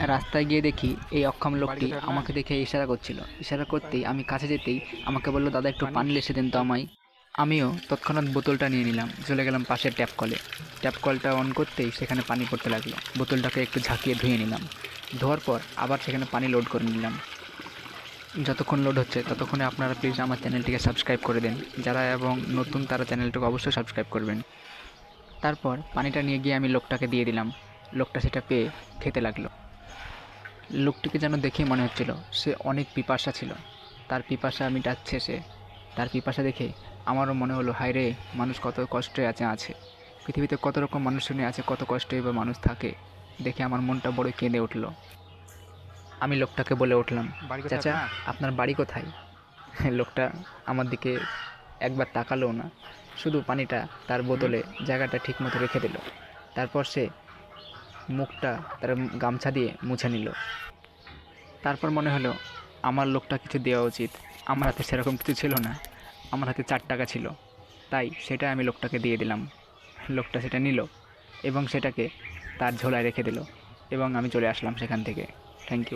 রাস্তায় গিয়ে দেখি এই অক্ষম লোকটি আমাকে দেখে ইশারা করছিল। ইশারা করতেই আমি কাছে যেতেই আমাকে বলল দাদা একটু পানি এসে দিন তো আমায়। আমিও তৎক্ষণাৎ বোতলটা নিয়ে নিলাম। চলে গেলাম পাশের ট্যাপ কলে। ট্যাপ কলটা অন করতেই সেখানে পানি পড়তে লাগল। বোতলটাকে একটু ঝাঁকিয়ে ধুয়ে নিলাম। ধোয়ার পর আবার সেখানে পানি লোড করে নিলাম। যতক্ষণ লোড হচ্ছে ততক্ষণে আপনারা প্লিজ আমার চ্যানেলটিকে সাবস্ক্রাইব করে দিন। যারা এবং নতুন তারা চ্যানেলটাকে অবশ্যই সাবস্ক্রাইব করবেন। তারপর পানিটা নিয়ে গিয়ে আমি লোকটাকে দিয়ে দিলাম। লোকটা সেটা পেয়ে খেতে লাগল। লোকটিকে যেন দেখেই মনে হচ্ছিল সে অনেক পিপাসা ছিল। তার পিপাসা আমি মিটাচ্ছে সে তার পিপাসা দেখে আমারও মনে হলো হায় রে মানুষ কত কষ্টে আছে আছে। পৃথিবীতে কত রকম মানুষ নিয়ে আছে কত কষ্টে বা মানুষ থাকে। দেখে আমার মনটা বড় কেঁদে উঠল। আমি লোকটাকে বলে উঠলাম চাচা আপনার? বাড়ি কোথায়? লোকটা আমার দিকে একবার তাকালো না শুধু পানিটা তার বোতলে জায়গাটা ঠিক মতো রেখে দিল। তারপর সে মুখটা তার গামছা দিয়ে মুছে নিল। তারপর মনে হলো, আমার লোকটা কিছু দেওয়া উচিত। আমার হাতে সেরকম কিছু ছিল না। আমার হাতে চার টাকা ছিল। তাই সেটা আমি লোকটাকে দিয়ে দিলাম। লোকটা সেটা নিল এবং সেটাকে তার ঝোলায় রেখে দিল এবং আমি চলে আসলাম সেখান থেকে। Thank you